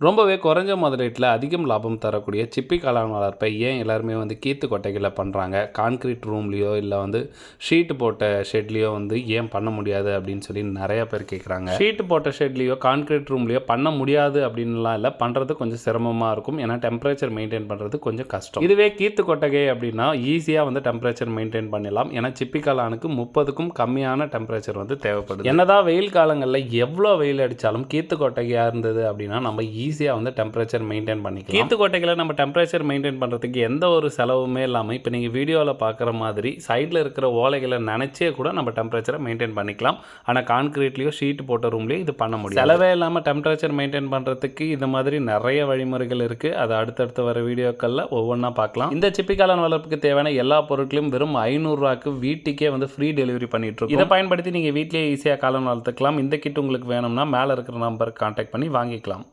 ரொம்பவே குறைஞ்ச முதலீட்டில் அதிகம் லாபம் தரக்கூடிய சிப்பி காளான் வளர்ப்பை ஏன் எல்லாருமே வந்து கீத்து கொட்டைகளில் பண்ணுறாங்க கான்க்ரீட் ரூம்லேயோ இல்லை வந்து ஷீட்டு போட்ட ஷெட்லேயோ வந்து ஏன் பண்ண முடியாது அப்படின்னு சொல்லி நிறைய பேர் கேட்குறாங்க ஷீட்டு போட்ட ஷெட்லேயோ கான்க்ரீட் ரூம்லேயோ பண்ண முடியாது அப்படின்லாம் இல்லை. பண்ணுறது கொஞ்சம் சிரமமாக இருக்கும். ஏன்னா டெம்பரேச்சர் மெயின்டைன் பண்ணுறது கொஞ்சம் கஷ்டம். இதுவே கீத்து கொட்டகை அப்படின்னா ஈஸியாக வந்து டெம்பரேச்சர் மெயின்டைன் பண்ணிடலாம். ஏன்னா சிப்பி காளானுக்கு முப்பதுக்கும் கம்மியான டெம்பரேச்சர் வந்து தேவைப்படுது. என்னதான் வெயில் காலங்களில் எவ்வளோ வெயில் அடித்தாலும் கீத்து கொட்டகையாக இருந்தது அப்படின்னா நம்ம ஈஸியாக வந்து டெம்பரேச்சர் மெயின்டைன் பண்ணிக்கலாம். கீத்து கொட்டைகளை நம்ம டெம்பரேச்சர் மெயின்டைன் பண்ணுறதுக்கு எந்த ஒரு செலவுமே இல்லாமல் இப்போ நீங்கள் வீடியோவில் பார்க்குற மாதிரி சைடில் இருக்கிற ஓலைகளை நினச்சே கூட நம்ம டெம்பரேச்சரை மெயின்டைன் பண்ணிக்கலாம். ஆனால் கான்கிரீட்லேயோ ஷீட் போட்ட ரூம்லேயோ இது பண்ண முடியும் செலவே இல்லாமல் டெம்பரேச்சர் மெயின்டைன் பண்ணுறதுக்கு இந்த மாதிரி நிறைய வழிமுறைகள் இருக்குது அது அடுத்தடுத்து வர வீடியோக்களில் ஒவ்வொன்றா பார்க்கலாம். இந்த சிப்பிக்காளான் வளர்ப்புக்கு தேவையான எல்லா பொருட்களையும் வெறும் ஐநூறுரூவாக்கு வீட்டுக்கே வந்து ஃப்ரீ டெலிவரி பண்ணிட்டு இதை பயன்படுத்தி நீங்கள் வீட்டிலேயே ஈஸியாக காளான் வளர்த்துக்கலாம். இந்த கிட் உங்களுக்கு வேணும்னா மேலே இருக்கிற நம்பருக்கு கான்டாக்ட் பண்ணி வாங்கிக்கலாம்.